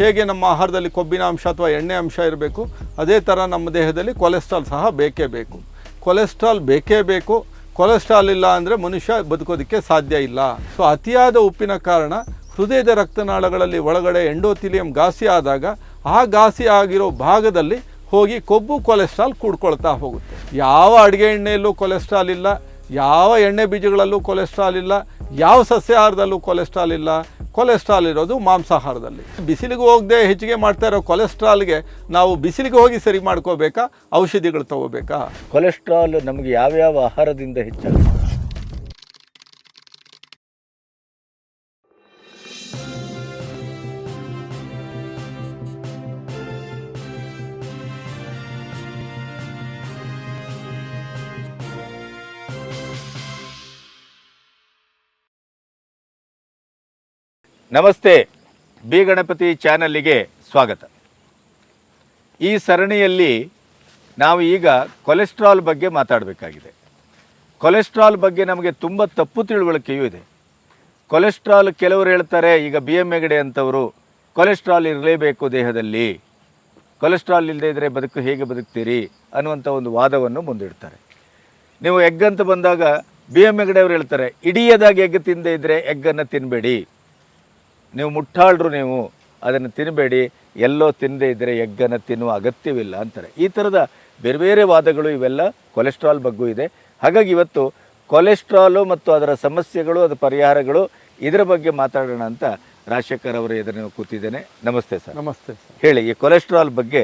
ಹೇಗೆ ನಮ್ಮ ಆಹಾರದಲ್ಲಿ ಕೊಬ್ಬಿನ ಅಂಶ ಅಥವಾ ಎಣ್ಣೆ ಅಂಶ ಇರಬೇಕು, ಅದೇ ಥರ ನಮ್ಮ ದೇಹದಲ್ಲಿ ಕೊಲೆಸ್ಟ್ರಾಲ್ ಸಹ ಬೇಕೇ ಬೇಕು. ಕೊಲೆಸ್ಟ್ರಾಲ್ ಬೇಕೇ ಬೇಕು. ಕೊಲೆಸ್ಟ್ರಾಲ್ ಇಲ್ಲ ಅಂದರೆ ಮನುಷ್ಯ ಬದುಕೋದಕ್ಕೆ ಸಾಧ್ಯ ಇಲ್ಲ. ಸೊ ಅತಿಯಾದ ಉಪ್ಪಿನ ಕಾರಣ ಹೃದಯದ ರಕ್ತನಾಳಗಳಲ್ಲಿ ಒಳಗಡೆ ಎಂಡೋಥಿಲಿಯಂ ಘಾಸಿ ಆದಾಗ, ಆ ಘಾಸಿ ಆಗಿರೋ ಭಾಗದಲ್ಲಿ ಹೋಗಿ ಕೊಬ್ಬು ಕೊಲೆಸ್ಟ್ರಾಲ್ ಕೂಡ್ಕೊಳ್ತಾ ಹೋಗುತ್ತೆ. ಯಾವ ಅಡುಗೆ ಎಣ್ಣೆಯಲ್ಲೂ ಕೊಲೆಸ್ಟ್ರಾಲ್ ಇಲ್ಲ, ಯಾವ ಎಣ್ಣೆ ಬೀಜಗಳಲ್ಲೂ ಕೊಲೆಸ್ಟ್ರಾಲ್ ಇಲ್ಲ, ಯಾವ ಸಸ್ಯಾಹಾರದಲ್ಲೂ ಕೊಲೆಸ್ಟ್ರಾಲ್ ಇಲ್ಲ ಕೊಲೆಸ್ಟ್ರಾಲ್ ಇರೋದು ಮಾಂಸಾಹಾರದಲ್ಲಿ. ಬಿಸಿಲಿಗೆ ಹೋಗದೆ ಹೆಚ್ಚಿಗೆ ಮಾಡ್ತಾ ಇರೋ ಕೊಲೆಸ್ಟ್ರಾಲ್ಗೆ ನಾವು ಬಿಸಿಲಿಗೆ ಹೋಗಿ ಸರಿ ಮಾಡ್ಕೋಬೇಕಾ? ಔಷಧಿಗಳು ತಗೋಬೇಕಾ? ಕೊಲೆಸ್ಟ್ರಾಲ್ ನಮಗೆ ಯಾವ್ಯಾವ ಆಹಾರದಿಂದ ಹೆಚ್ಚಾಗುತ್ತೆ? ನಮಸ್ತೆ, ಬಿ ಗಣಪತಿ ಚಾನಲ್ಲಿಗೆ ಸ್ವಾಗತ. ಈ ಸರಣಿಯಲ್ಲಿ ನಾವು ಈಗ ಕೊಲೆಸ್ಟ್ರಾಲ್ ಬಗ್ಗೆ ಮಾತಾಡಬೇಕಾಗಿದೆ. ಕೊಲೆಸ್ಟ್ರಾಲ್ ಬಗ್ಗೆ ನಮಗೆ ತುಂಬ ತಪ್ಪು ತಿಳುವಳಿಕೆಯೂ ಇದೆ. ಕೊಲೆಸ್ಟ್ರಾಲ್ ಕೆಲವರು ಹೇಳ್ತಾರೆ, ಈಗ ಬಿ ಎಂ ಹೆಗಡೆ ಅಂಥವರು ಕೊಲೆಸ್ಟ್ರಾಲ್ ಇರಲೇಬೇಕು ದೇಹದಲ್ಲಿ. ಕೊಲೆಸ್ಟ್ರಾಲ್ ಇಲ್ಲದೇ ಇದ್ದರೆ ಬದುಕು ಹೇಗೆ ಬದುಕ್ತೀರಿ ಅನ್ನುವಂಥ ಒಂದು ವಾದವನ್ನು ಮುಂದಿಡ್ತಾರೆ. ನೀವು ಎಗ್ ಅಂತ ಬಂದಾಗ ಬಿ ಎಂ ಎಗಡೆಯವರು ಹೇಳ್ತಾರೆ, ಇಡಿಯದಾಗಿ ಎಗ್ ತಿಂದೇ ಇದ್ದರೆ ಎಗ್ಗನ್ನು ತಿನ್ನಬೇಡಿ ನೀವು ಮುಟ್ಟಾಳ್ರು ನೀವು ಅದನ್ನು ತಿನ್ನಬೇಡಿ ಎಲ್ಲೋ ತಿನ್ನದೇ ಇದ್ದರೆ ಎಗ್ಗನ್ನು ತಿನ್ನುವ ಅಗತ್ಯವಿಲ್ಲ ಅಂತಾರೆ. ಈ ಥರದ ಬೇರೆ ಬೇರೆ ವಾದಗಳು ಇವೆಲ್ಲ ಕೊಲೆಸ್ಟ್ರಾಲ್ ಬಗ್ಗೂ ಇದೆ. ಹಾಗಾಗಿ ಇವತ್ತು ಕೊಲೆಸ್ಟ್ರಾಲು ಮತ್ತು ಅದರ ಸಮಸ್ಯೆಗಳು ಅದರ ಪರಿಹಾರಗಳು ಇದರ ಬಗ್ಗೆ ಮಾತಾಡೋಣ ಅಂತ ರಾಜಶೇಖರ್ ಅವರು ಎದುರು ಕೂತಿದ್ದೇನೆ. ನಮಸ್ತೆ ಸರ್. ನಮಸ್ತೆ ಹೇಳಿ ಈ ಕೊಲೆಸ್ಟ್ರಾಲ್ ಬಗ್ಗೆ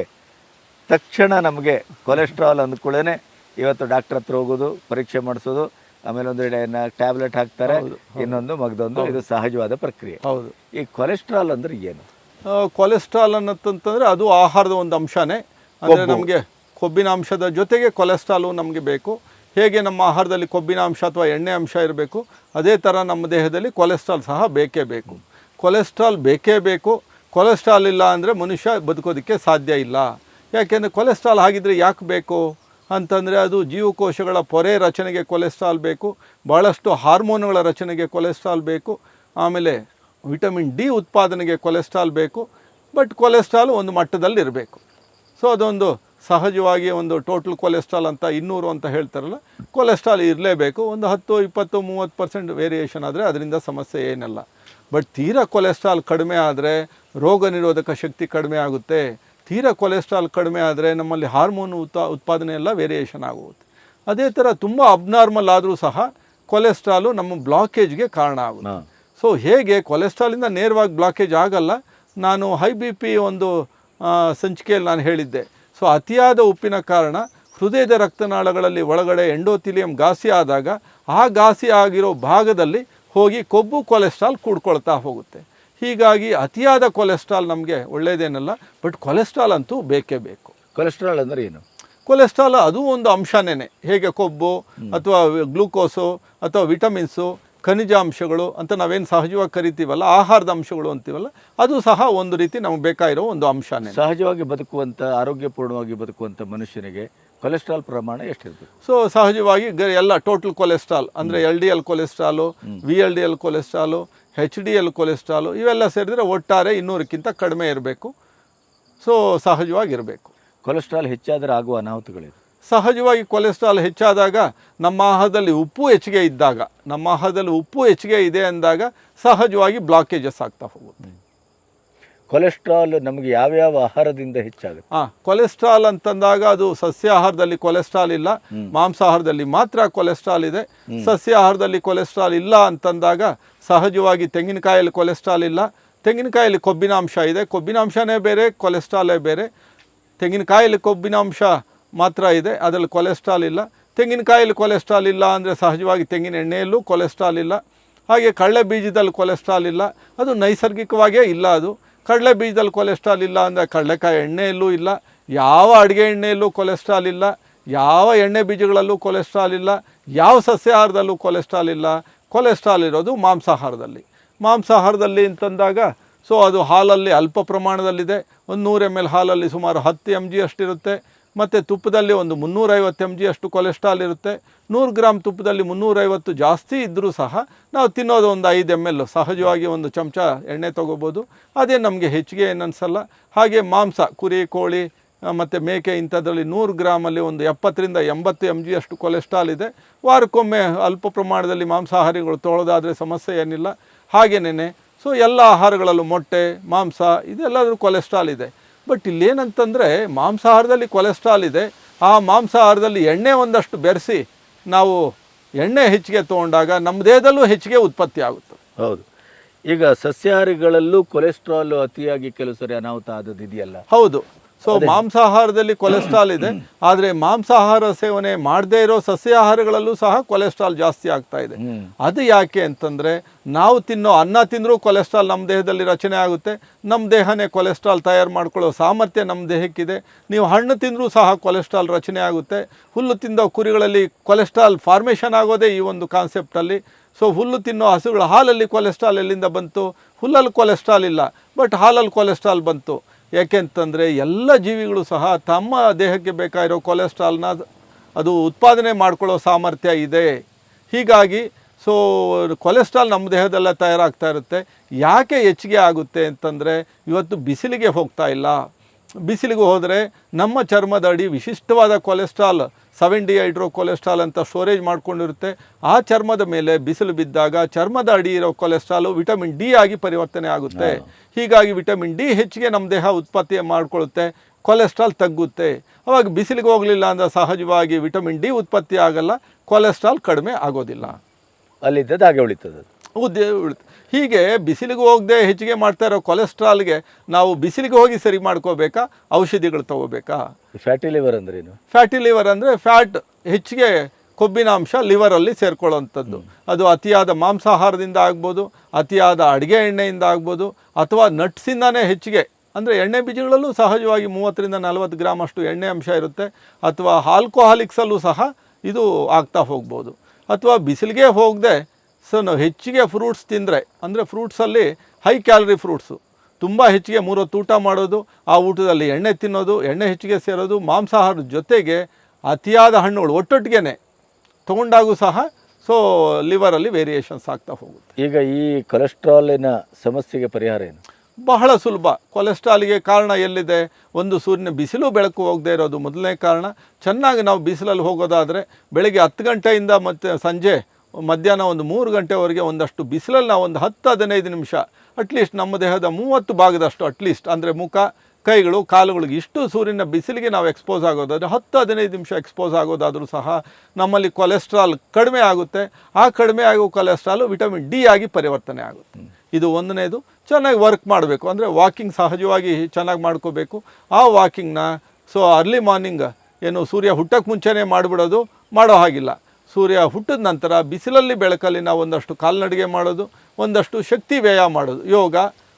ತಕ್ಷಣ ನಮಗೆ ಕೊಲೆಸ್ಟ್ರಾಲ್ ಅಂದ್ಕೊಳ್ಳೇ ಇವತ್ತು ಡಾಕ್ಟ್ರ್ ಹತ್ರ ಹೋಗೋದು ಪರೀಕ್ಷೆ ಮಾಡಿಸೋದು ಆಮೇಲೆ ಒಂದು ಟ್ಯಾಬ್ಲೆಟ್ ಹಾಕ್ತಾರೆ ಇನ್ನೊಂದು ಮಗದೊಂದು ಇದು ಸಹಜವಾದ ಪ್ರಕ್ರಿಯೆ. ಹೌದು. ಈ ಕೊಲೆಸ್ಟ್ರಾಲ್ ಅಂದ್ರೆ ಏನು? ಕೊಲೆಸ್ಟ್ರಾಲ್ ಅನ್ನತ್ತಂತಂದ್ರೆ ಅದು ಆಹಾರದ ಒಂದು ಅಂಶನೇ. ಅಂದರೆ ನಮಗೆ ಕೊಬ್ಬಿನ ಅಂಶದ ಜೊತೆಗೆ ಕೊಲೆಸ್ಟ್ರಾಲು ನಮಗೆ ಬೇಕು. ಹೇಗೆ ನಮ್ಮ ಆಹಾರದಲ್ಲಿ ಕೊಬ್ಬಿನ ಅಂಶ ಅಥವಾ ಎಣ್ಣೆ ಅಂಶ ಇರಬೇಕು ಅದೇ ಥರ ನಮ್ಮ ದೇಹದಲ್ಲಿ ಕೊಲೆಸ್ಟ್ರಾಲ್ ಸಹ ಬೇಕೇ ಬೇಕು. ಕೊಲೆಸ್ಟ್ರಾಲ್ ಬೇಕೇ ಬೇಕು. ಕೊಲೆಸ್ಟ್ರಾಲ್ ಇಲ್ಲ ಅಂದರೆ ಮನುಷ್ಯ ಬದುಕೋದಕ್ಕೆ ಸಾಧ್ಯ ಇಲ್ಲ. ಯಾಕೆಂದರೆ ಕೊಲೆಸ್ಟ್ರಾಲ್ ಹಾಗಿದ್ರೆ ಯಾಕೆ ಬೇಕು? ಅಂತಂದರೆ ಅದು ಜೀವಕೋಶಗಳ ಪೊರೆ ರಚನೆಗೆ ಕೊಲೆಸ್ಟ್ರಾಲ್ ಬೇಕು ಭಾಳಷ್ಟು ಹಾರ್ಮೋನುಗಳ ರಚನೆಗೆ ಕೊಲೆಸ್ಟ್ರಾಲ್ ಬೇಕು ಆಮೇಲೆ ವಿಟಮಿನ್ ಡಿ ಉತ್ಪಾದನೆಗೆ ಕೊಲೆಸ್ಟ್ರಾಲ್ ಬೇಕು ಬಟ್ ಕೊಲೆಸ್ಟ್ರಾಲ್ ಒಂದು ಮಟ್ಟದಲ್ಲಿ ಇರಬೇಕು ಸೊ ಅದೊಂದು ಸಹಜವಾಗಿ ಒಂದು ಟೋಟಲ್ ಕೊಲೆಸ್ಟ್ರಾಲ್ ಅಂತ ಇನ್ನೂರು ಅಂತ ಹೇಳ್ತಾರಲ್ಲ ಕೊಲೆಸ್ಟ್ರಾಲ್ ಇರಲೇಬೇಕು. ಒಂದು ಹತ್ತು, ಇಪ್ಪತ್ತು, ಮೂವತ್ತು ಪರ್ಸೆಂಟ್ ವೇರಿಯೇಷನ್ ಆದರೆ ಅದರಿಂದ ಸಮಸ್ಯೆ ಏನಲ್ಲ. ಬಟ್ ತೀರಾ ಕೊಲೆಸ್ಟ್ರಾಲ್ ಕಡಿಮೆ ಆದರೆ ರೋಗ ನಿರೋಧಕ ಶಕ್ತಿ ಕಡಿಮೆ ಆಗುತ್ತೆ. ತೀರಾ ಕೊಲೆಸ್ಟ್ರಾಲ್ ಕಡಿಮೆ ಆದರೆ ನಮ್ಮಲ್ಲಿ ಹಾರ್ಮೋನ್ ಉತ್ಪಾ ಉತ್ಪಾದನೆ ಎಲ್ಲ ವೇರಿಯೇಷನ್ ಆಗುತ್ತೆ ಅದೇ ಥರ ತುಂಬ ಅಬ್ನಾರ್ಮಲ್ ಆದರೂ ಸಹ ಕೊಲೆಸ್ಟ್ರಾಲು ನಮ್ಮ ಬ್ಲಾಕೇಜ್ಗೆ ಕಾರಣ ಆಗುತ್ತೆ. ಸೊ ಹೇಗೆ ಕೊಲೆಸ್ಟ್ರಾಲಿಂದ ನೇರವಾಗಿ ಬ್ಲಾಕೇಜ್ ಆಗಲ್ಲ? ನಾನು ಹೈ ಬಿ ಪಿ ಒಂದು ಸಂಚಿಕೆಯಲ್ಲಿ ನಾನು ಹೇಳಿದ್ದೆ. ಸೊ ಅತಿಯಾದ ಉಪ್ಪಿನ ಕಾರಣ ಹೃದಯದ ರಕ್ತನಾಳಗಳಲ್ಲಿ ಒಳಗಡೆ ಎಂಡೋಥಿಲಿಯಂ ಘಾಸಿ ಆದಾಗ ಆ ಘಾಸಿ ಆಗಿರೋ ಭಾಗದಲ್ಲಿ ಹೋಗಿ ಕೊಬ್ಬು ಕೊಲೆಸ್ಟ್ರಾಲ್ ಕೂಡ್ಕೊಳ್ತಾ ಹೋಗುತ್ತೆ. ಹೀಗಾಗಿ ಅತಿಯಾದ ಕೊಲೆಸ್ಟ್ರಾಲ್ ನಮಗೆ ಒಳ್ಳೆಯದೇನಲ್ಲ ಬಟ್ ಕೊಲೆಸ್ಟ್ರಾಲ್ ಅಂತೂ ಬೇಕೇ ಬೇಕು. ಕೊಲೆಸ್ಟ್ರಾಲ್ ಅಂದರೆ ಏನು? ಕೊಲೆಸ್ಟ್ರಾಲ್ ಅದು ಒಂದು ಅಂಶನೇ ಹೇಗೆ ಕೊಬ್ಬು ಅಥವಾ ಗ್ಲೂಕೋಸು ಅಥವಾ ವಿಟಮಿನ್ಸು ಖನಿಜಾಂಶಗಳು ಅಂತ ನಾವೇನು ಸಹಜವಾಗಿ ಕರಿತೀವಲ್ಲ ಆಹಾರದ ಅಂಶಗಳು ಅಂತೀವಲ್ಲ ಅದು ಸಹ ಒಂದು ರೀತಿ ನಮಗೆ ಬೇಕಾಗಿರೋ ಒಂದು ಅಂಶನೇ. ಸಹಜವಾಗಿ ಬದುಕುವಂಥ ಆರೋಗ್ಯಪೂರ್ಣವಾಗಿ ಬದುಕುವಂಥ ಮನುಷ್ಯನಿಗೆ ಕೊಲೆಸ್ಟ್ರಾಲ್ ಪ್ರಮಾಣ ಎಷ್ಟಿರ್ತದೆ? ಸೊ ಸಹಜವಾಗಿ ಗ ಎಲ್ಲ ಟೋಟಲ್ ಕೊಲೆಸ್ಟ್ರಾಲ್ ಅಂದರೆ L D L cholesterol V L D L cholesterol H D L cholesterol ಇವೆಲ್ಲ ಸೇರಿದರೆ ಒಟ್ಟಾರೆ ಇನ್ನೂರಕ್ಕಿಂತ ಕಡಿಮೆ ಇರಬೇಕು. ಸೊ ಸಹಜವಾಗಿರಬೇಕು. ಕೊಲೆಸ್ಟ್ರಾಲ್ ಹೆಚ್ಚಾದರೆ ಆಗುವ ಅನಾಹುತಗಳಿವೆ ಸಹಜವಾಗಿ ಕೊಲೆಸ್ಟ್ರಾಲ್ ಹೆಚ್ಚಾದಾಗ ನಮ್ಮ ಆಹಾರದಲ್ಲಿ ಉಪ್ಪು ಹೆಚ್ಚಿಗೆ ಇದ್ದಾಗ ನಮ್ಮ ಆಹಾರದಲ್ಲಿ ಉಪ್ಪು ಹೆಚ್ಚಿಗೆ ಇದೆ ಅಂದಾಗ ಸಹಜವಾಗಿ ಬ್ಲಾಕೇಜಸ್ ಆಗ್ತಾ ಹೋಗುತ್ತೆ. ಕೊಲೆಸ್ಟ್ರಾಲ್ ನಮಗೆ ಯಾವ್ಯಾವ ಆಹಾರದಿಂದ ಹೆಚ್ಚಾಗುತ್ತೆ? ಹಾಂ ಕೊಲೆಸ್ಟ್ರಾಲ್ ಅಂತಂದಾಗ ಅದು ಸಸ್ಯಾಹಾರದಲ್ಲಿ ಕೊಲೆಸ್ಟ್ರಾಲ್ ಇಲ್ಲ ಮಾಂಸಾಹಾರದಲ್ಲಿ ಮಾತ್ರ ಕೊಲೆಸ್ಟ್ರಾಲ್ ಇದೆ. ಸಸ್ಯಾಹಾರದಲ್ಲಿ ಕೊಲೆಸ್ಟ್ರಾಲ್ ಇಲ್ಲ ಅಂತಂದಾಗ ಸಹಜವಾಗಿ ತೆಂಗಿನಕಾಯಲ್ಲಿ ಕೊಲೆಸ್ಟ್ರಾಲ್ ಇಲ್ಲ. ತೆಂಗಿನಕಾಯಲ್ಲಿ ಕೊಬ್ಬಿನಾಂಶ ಇದೆ. ಕೊಬ್ಬಿನಾಂಶನೇ ಬೇರೆ ಕೊಲೆಸ್ಟ್ರಾಲೇ ಬೇರೆ. ತೆಂಗಿನಕಾಯಲ್ಲಿ ಕೊಬ್ಬಿನಾಂಶ ಮಾತ್ರ ಇದೆ ಅದರಲ್ಲಿ ಕೊಲೆಸ್ಟ್ರಾಲ್ ಇಲ್ಲ. ತೆಂಗಿನಕಾಯಲ್ಲಿ ಕೊಲೆಸ್ಟ್ರಾಲ್ ಇಲ್ಲ ಅಂದರೆ ಸಹಜವಾಗಿ ತೆಂಗಿನ ಎಣ್ಣೆಯಲ್ಲೂ ಕೊಲೆಸ್ಟ್ರಾಲ್ ಇಲ್ಲ. ಹಾಗೆ ಕಡಲೆ ಬೀಜದಲ್ಲಿ ಕೊಲೆಸ್ಟ್ರಾಲ್ ಇಲ್ಲ. ಅದು ನೈಸರ್ಗಿಕವಾಗೇ ಇಲ್ಲ ಅದು. ಕಡಲೆ ಬೀಜದಲ್ಲಿ ಕೊಲೆಸ್ಟ್ರಾಲ್ ಇಲ್ಲ ಅಂದರೆ ಕಡಲೆಕಾಯಿ ಎಣ್ಣೆಯಲ್ಲೂ ಇಲ್ಲ, ಯಾವ ಅಡುಗೆ ಎಣ್ಣೆಯಲ್ಲೂ ಕೊಲೆಸ್ಟ್ರಾಲ್ ಇಲ್ಲ, ಯಾವ ಎಣ್ಣೆ ಬೀಜಗಳಲ್ಲೂ ಕೊಲೆಸ್ಟ್ರಾಲ್ ಇಲ್ಲ, ಯಾವ ಸಸ್ಯಾಹಾರದಲ್ಲೂ ಕೊಲೆಸ್ಟ್ರಾಲ್ ಇಲ್ಲ. ಕೊಲೆಸ್ಟ್ರಾಲ್ ಇರೋದು ಮಾಂಸಾಹಾರದಲ್ಲಿ. ಮಾಂಸಾಹಾರದಲ್ಲಿ ಅಂತಂದಾಗ ಸೊ ಅದು ಹಾಲಲ್ಲಿ ಅಲ್ಪ ಪ್ರಮಾಣದಲ್ಲಿದೆ. ಒಂದು ನೂರು ಎಂ ಎಲ್ ಹಾಲಲ್ಲಿ ಸುಮಾರು ಹತ್ತು ಎಂ ಜಿ ಅಷ್ಟಿರುತ್ತೆ. ಮತ್ತು ತುಪ್ಪದಲ್ಲಿ ಒಂದು ಮುನ್ನೂರೈವತ್ತು ಎಂ ಜಿ ಅಷ್ಟು ಕೊಲೆಸ್ಟ್ರಾಲ್ ಇರುತ್ತೆ. ನೂರು ಗ್ರಾಮ್ ತುಪ್ಪದಲ್ಲಿ ಮುನ್ನೂರೈವತ್ತು ಜಾಸ್ತಿ ಇದ್ದರೂ ಸಹ ನಾವು ತಿನ್ನೋದು ಒಂದು ಐದು ಎಂ ಎಲ್ ಸಹಜವಾಗಿ ಒಂದು ಚಮಚ ಎಣ್ಣೆ ತೊಗೋಬೋದು. ಅದೇ ನಮಗೆ ಹೆಚ್ಚಿಗೆ ಏನನ್ನಿಸಲ್ಲ ಹಾಗೆ ಮಾಂಸ, ಕುರಿ, ಕೋಳಿ ಮತ್ತು ಮೇಕೆ ಇಂಥದ್ರಲ್ಲಿ ನೂರು ಗ್ರಾಮಲ್ಲಿ ಒಂದು ಎಪ್ಪತ್ತರಿಂದ ಎಂಬತ್ತು ಎಂ ಜಿ ಅಷ್ಟು ಕೊಲೆಸ್ಟ್ರಾಲ್ ಇದೆ. ವಾರಕ್ಕೊಮ್ಮೆ ಅಲ್ಪ ಪ್ರಮಾಣದಲ್ಲಿ ಮಾಂಸಾಹಾರಿಗಳು ತೊಗೊಳೋದಾದರೆ ಸಮಸ್ಯೆ ಏನಿಲ್ಲ. ಹಾಗೇನೇ ಸೊ ಎಲ್ಲ ಆಹಾರಗಳಲ್ಲೂ ಮೊಟ್ಟೆ, ಮಾಂಸ, ಇದೆಲ್ಲದರೂ ಕೊಲೆಸ್ಟ್ರಾಲ್ ಇದೆ. ಬಟ್ ಇಲ್ಲೇನಂತಂದರೆ ಮಾಂಸಾಹಾರದಲ್ಲಿ ಕೊಲೆಸ್ಟ್ರಾಲ್ ಇದೆ. ಆ ಮಾಂಸಾಹಾರದಲ್ಲಿ ಎಣ್ಣೆ ಒಂದಷ್ಟು ಬೆರೆಸಿ ನಾವು ಎಣ್ಣೆ ಹೆಚ್ಚಿಗೆ ತೊಗೊಂಡಾಗ ನಮ್ಮ ದೇಹದಲ್ಲೂ ಹೆಚ್ಚಿಗೆ ಉತ್ಪತ್ತಿ ಆಗುತ್ತೆ. ಹೌದು. ಈಗ ಸಸ್ಯಾಹಾರಿಗಳಲ್ಲೂ ಕೊಲೆಸ್ಟ್ರಾಲ್ ಅತಿಯಾಗಿ ಕೆಲವು ಸರಿ ಅನಾಹುತ ಆದದ್ದು ಇದೆಯಲ್ಲ ಹೌದು. ಸೊ ಮಾಂಸಾಹಾರದಲ್ಲಿ ಕೊಲೆಸ್ಟ್ರಾಲ್ ಇದೆ. ಆದರೆ ಮಾಂಸಾಹಾರ ಸೇವನೆ ಮಾಡದೇ ಇರೋ ಸಸ್ಯಾಹಾರಗಳಲ್ಲೂ ಸಹ ಕೊಲೆಸ್ಟ್ರಾಲ್ ಜಾಸ್ತಿ ಆಗ್ತಾ ಇದೆ. ಅದು ಯಾಕೆ ಅಂತಂದರೆ ನಾವು ತಿನ್ನೋ ಅನ್ನ ತಿಂದರೂ ಕೊಲೆಸ್ಟ್ರಾಲ್ ನಮ್ಮ ದೇಹದಲ್ಲಿ ರಚನೆ ಆಗುತ್ತೆ. ನಮ್ಮ ದೇಹನೇ ಕೊಲೆಸ್ಟ್ರಾಲ್ ತಯಾರು ಮಾಡ್ಕೊಳ್ಳೋ ಸಾಮರ್ಥ್ಯ ನಮ್ಮ ದೇಹಕ್ಕಿದೆ. ನೀವು ಹಣ್ಣು ತಿಂದರೂ ಸಹ ಕೊಲೆಸ್ಟ್ರಾಲ್ ರಚನೆ ಆಗುತ್ತೆ. ಹುಲ್ಲು ತಿಂದೋ ಕುರಿಗಳಲ್ಲಿ ಕೊಲೆಸ್ಟ್ರಾಲ್ ಫಾರ್ಮೇಷನ್ ಆಗೋದೇ ಈ ಒಂದು ಕಾನ್ಸೆಪ್ಟಲ್ಲಿ ಸೊ ಹುಲ್ಲು ತಿನ್ನೋ ಹಸುಗಳ ಹಾಲಲ್ಲಿ ಕೊಲೆಸ್ಟ್ರಾಲ್ ಎಲ್ಲಿಂದ ಬಂತು? ಹುಲ್ಲಲ್ಲಿ ಕೊಲೆಸ್ಟ್ರಾಲ್ ಇಲ್ಲ ಬಟ್ ಹಾಲಲ್ಲಿ ಕೊಲೆಸ್ಟ್ರಾಲ್ ಬಂತು. ಯಾಕೆಂತಂದರೆ ಎಲ್ಲ ಜೀವಿಗಳು ಸಹ ತಮ್ಮ ದೇಹಕ್ಕೆ ಬೇಕಾಗಿರೋ ಕೊಲೆಸ್ಟ್ರಾಲ್ನ ಅದು ಉತ್ಪಾದನೆ ಮಾಡ್ಕೊಳ್ಳೋ ಸಾಮರ್ಥ್ಯ ಇದೆ. ಹೀಗಾಗಿ ಸೊ ಕೊಲೆಸ್ಟ್ರಾಲ್ ನಮ್ಮ ದೇಹದಲ್ಲೇ ತಯಾರಾಗ್ತಾ ಇರುತ್ತೆ. ಯಾಕೆ ಹೆಚ್ಚಿಗೆ ಆಗುತ್ತೆ ಅಂತಂದರೆ ಇವತ್ತು ಬಿಸಿಲಿಗೆ ಹೋಗ್ತಾ ಇಲ್ಲ. ಬಿಸಿಲಿಗೆ ಹೋದರೆ ನಮ್ಮ ಚರ್ಮದ ಅಡಿ ವಿಶಿಷ್ಟವಾದ cholesterol seven D hydro cholesterol ಅಂತ ಸ್ಟೋರೇಜ್ ಮಾಡ್ಕೊಂಡಿರುತ್ತೆ. ಆ ಚರ್ಮದ ಮೇಲೆ ಬಿಸಿಲು ಬಿದ್ದಾಗ ಚರ್ಮದ ಅಡಿ ಇರೋ ಕೊಲೆಸ್ಟ್ರಾಲು ವಿಟಮಿನ್ ಡಿ ಆಗಿ ಪರಿವರ್ತನೆ ಆಗುತ್ತೆ. ಹೀಗಾಗಿ ವಿಟಮಿನ್ ಡಿ ಹೆಚ್ಚಿಗೆ ನಮ್ಮ ದೇಹ ಉತ್ಪತ್ತಿ ಮಾಡಿಕೊಳ್ಳುತ್ತೆ ಕೊಲೆಸ್ಟ್ರಾಲ್ ತಗ್ಗುತ್ತೆ. ಅವಾಗ ಬಿಸಿಲಿಗೆ ಹೋಗಲಿಲ್ಲ ಅಂದರೆ ಸಹಜವಾಗಿ ವಿಟಮಿನ್ ಡಿ ಉತ್ಪತ್ತಿ ಆಗಲ್ಲ ಕೊಲೆಸ್ಟ್ರಾಲ್ ಕಡಿಮೆ ಆಗೋದಿಲ್ಲ. ಅಲ್ಲಿದ್ದದ್ದು ಹಾಗೆ ಉಳಿತದೆ. ಉದ್ದೇ ಉಳಿತು. ಹೀಗೆ ಬಿಸಿಲಿಗೆ ಹೋಗದೆ ಹೆಚ್ಚಿಗೆ ಮಾಡ್ತಾ ಇರೋ ಕೊಲೆಸ್ಟ್ರಾಲ್ಗೆ ನಾವು ಬಿಸಿಲಿಗೆ ಹೋಗಿ ಸರಿ ಮಾಡ್ಕೋಬೇಕಾ? ಔಷಧಿಗಳು ತಗೋಬೇಕಾ? ಫ್ಯಾಟಿ ಲಿವರ್ ಅಂದ್ರೇನು ಫ್ಯಾಟಿ ಲಿವರ್ ಅಂದರೆ ಫ್ಯಾಟ್ ಹೆಚ್ಚಿಗೆ ಕೊಬ್ಬಿನ ಅಂಶ ಲಿವರಲ್ಲಿ ಸೇರ್ಕೊಳ್ಳೋವಂಥದ್ದು. ಅದು ಅತಿಯಾದ ಮಾಂಸಾಹಾರದಿಂದ ಆಗ್ಬೋದು ಅತಿಯಾದ ಅಡುಗೆ ಎಣ್ಣೆಯಿಂದ ಆಗ್ಬೋದು ಅಥವಾ ನಟ್ಸಿಂದನೇ ಹೆಚ್ಚಿಗೆ. ಅಂದರೆ ಎಣ್ಣೆ ಬೀಜಗಳಲ್ಲೂ ಸಹಜವಾಗಿ ಮೂವತ್ತರಿಂದ ನಲವತ್ತು ಗ್ರಾಮ್ ಅಷ್ಟು ಎಣ್ಣೆ ಅಂಶ ಇರುತ್ತೆ. ಅಥವಾ ಆಲ್ಕೋಹಾಲಿಕ್ಸಲ್ಲೂ ಸಹ ಇದು ಆಗ್ತಾ ಹೋಗ್ಬೋದು. ಅಥವಾ ಬಿಸಿಲಿಗೆ ಹೋಗದೆ ಸೊ ನಾವು ಹೆಚ್ಚಿಗೆ ಫ್ರೂಟ್ಸ್ ತಿಂದರೆ ಅಂದರೆ ಫ್ರೂಟ್ಸಲ್ಲಿ ಹೈ ಕ್ಯಾಲರಿ ಫ್ರೂಟ್ಸು ತುಂಬ ಹೆಚ್ಚಿಗೆ ಮೂರೊತ್ತು ಊಟ ಮಾಡೋದು ಆ ಊಟದಲ್ಲಿ ಎಣ್ಣೆ ತಿನ್ನೋದು ಎಣ್ಣೆ ಹೆಚ್ಚಿಗೆ ಸೇರೋದು ಮಾಂಸಾಹಾರದ ಜೊತೆಗೆ ಅತಿಯಾದ ಹಣ್ಣುಗಳು ಒಟ್ಟೊಟ್ಟಿಗೆ ತೊಗೊಂಡಾಗೂ ಸಹ ಸೊ ಲಿವರಲ್ಲಿ ವೇರಿಯೇಷನ್ಸ್ ಆಗ್ತಾ ಹೋಗುತ್ತೆ. ಈಗ ಈ ಕೊಲೆಸ್ಟ್ರಾಲಿನ ಸಮಸ್ಯೆಗೆ ಪರಿಹಾರ ಏನು? ಬಹಳ ಸುಲಭ. ಕೊಲೆಸ್ಟ್ರಾಲಿಗೆ ಕಾರಣ ಎಲ್ಲಿದೆ? ಒಂದು ಸೂರ್ಯನ ಬಿಸಿಲು ಬೆಳಕು ಹೋಗದೆ ಇರೋದು ಮೊದಲನೇ ಕಾರಣ. ಚೆನ್ನಾಗಿ ನಾವು ಬಿಸಿಲಲ್ಲಿ ಹೋಗೋದಾದರೆ ಬೆಳಗ್ಗೆ ಹತ್ತು ಗಂಟೆಯಿಂದ ಮತ್ತು ಸಂಜೆ ಮಧ್ಯಾಹ್ನ ಒಂದು ಮೂರು ಗಂಟೆವರೆಗೆ ಒಂದಷ್ಟು ಬಿಸಿಲಲ್ಲಿ ನಾವು ಒಂದು ಹತ್ತು ಹದಿನೈದು ನಿಮಿಷ ಅಟ್ಲೀಸ್ಟ್ ನಮ್ಮ ದೇಹದ ಮೂವತ್ತು ಭಾಗದಷ್ಟು ಅಟ್ಲೀಸ್ಟ್ ಅಂದರೆ ಮುಖ, ಕೈಗಳು, ಕಾಲುಗಳಿಗೆ ಇಷ್ಟು ಸೂರ್ಯನ ಬಿಸಿಲಿಗೆ ನಾವು ಎಕ್ಸ್ಪೋಸ್ ಆಗೋದಾದರೆ ಹತ್ತು ಹದಿನೈದು ನಿಮಿಷ ಎಕ್ಸ್ಪೋಸ್ ಆಗೋದಾದರೂ ಸಹ ನಮ್ಮಲ್ಲಿ ಕೊಲೆಸ್ಟ್ರಾಲ್ ಕಡಿಮೆ ಆಗುತ್ತೆ. ಆ ಕಡಿಮೆ ಆಗೋ ಕೊಲೆಸ್ಟ್ರಾಲು ವಿಟಮಿನ್ ಡಿ ಆಗಿ ಪರಿವರ್ತನೆ ಆಗುತ್ತೆ. ಇದು ಒಂದನೇದು. ಚೆನ್ನಾಗಿ ವರ್ಕ್ ಮಾಡಬೇಕು. ಅಂದರೆ ವಾಕಿಂಗ್ ಸಹಜವಾಗಿ ಚೆನ್ನಾಗಿ ಮಾಡ್ಕೋಬೇಕು. ಆ ವಾಕಿಂಗ್ನ ಸೊ ಅರ್ಲಿ ಮಾರ್ನಿಂಗ್ ಏನು ಸೂರ್ಯ ಹುಟ್ಟಕ್ಕೆ ಮುಂಚೆನೇ ಮಾಡಿಬಿಡೋದು ಮಾಡೋ ಹಾಗಿಲ್ಲ. ಸೂರ್ಯ ಹುಟ್ಟಿದ ನಂತರ ಬಿಸಿಲಲ್ಲಿ ಬೆಳಕಲ್ಲಿ ನಾವು ಒಂದಷ್ಟು ಕಾಲ್ನಡಿಗೆ ಮಾಡೋದು ಒಂದಷ್ಟು ಶಕ್ತಿ ವ್ಯಯ ಮಾಡೋದು ಯೋಗ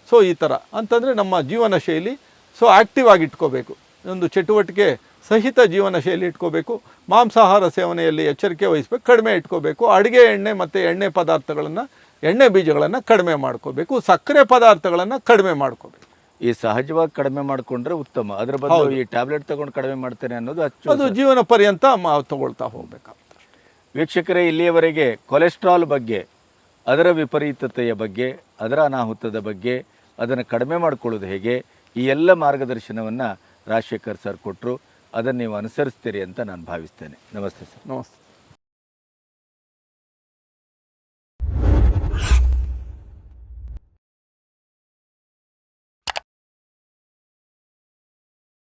ಸೊ ಈ ಥರ ಅಂತಂದರೆ ನಮ್ಮ ಜೀವನ ಶೈಲಿ ಸೊ ಆ್ಯಕ್ಟಿವ್ ಆಗಿ ಇಟ್ಕೋಬೇಕು. ಒಂದು ಚಟುವಟಿಕೆ ಸಹಿತ ಜೀವನ ಶೈಲಿ ಇಟ್ಕೋಬೇಕು ಮಾಂಸಾಹಾರ ಸೇವನೆಯಲ್ಲಿ ಎಚ್ಚರಿಕೆ ವಹಿಸ್ಬೇಕು ಕಡಿಮೆ ಇಟ್ಕೋಬೇಕು ಅಡುಗೆ ಎಣ್ಣೆ ಮತ್ತು ಎಣ್ಣೆ ಪದಾರ್ಥಗಳನ್ನು ಎಣ್ಣೆ ಬೀಜಗಳನ್ನು ಕಡಿಮೆ ಮಾಡ್ಕೋಬೇಕು ಸಕ್ಕರೆ ಪದಾರ್ಥಗಳನ್ನು ಕಡಿಮೆ ಮಾಡ್ಕೋಬೇಕು. ಈ ಸಹಜವಾಗಿ ಕಡಿಮೆ ಮಾಡಿಕೊಂಡ್ರೆ ಉತ್ತಮ. ಅದರ ಬದಲು ಈ ಟ್ಯಾಬ್ಲೆಟ್ ತಗೊಂಡು ಕಡಿಮೆ ಮಾಡ್ತೇನೆ ಅನ್ನೋದು ಅಚ್ಚು ಅದು ಜೀವನ ಪರ್ಯಂತ ಮ ತಗೊಳ್ತಾ ಹೋಗ್ಬೇಕಾಗ್ತದೆ ವೀಕ್ಷಕರೇ, ಇಲ್ಲಿಯವರೆಗೆ ಕೊಲೆಸ್ಟ್ರಾಲ್ ಬಗ್ಗೆ, ಅದರ ವಿಪರೀತತೆಯ ಬಗ್ಗೆ, ಅದರ ಅನಾಹುತದ ಬಗ್ಗೆ, ಅದನ್ನು ಕಡಿಮೆ ಮಾಡಿಕೊಳ್ಳೋದು ಹೇಗೆ, ಈ ಎಲ್ಲ ಮಾರ್ಗದರ್ಶನವನ್ನು ರಾಜಶೇಖರ್ ಸರ್ ಕೊಟ್ಟರು ಅದನ್ನು ನೀವು ಅನುಸರಿಸ್ತೀರಿ ಅಂತ ನಾನು ಭಾವಿಸ್ತೇನೆ. ನಮಸ್ತೆ ಸರ್. ನಮಸ್ತೆ.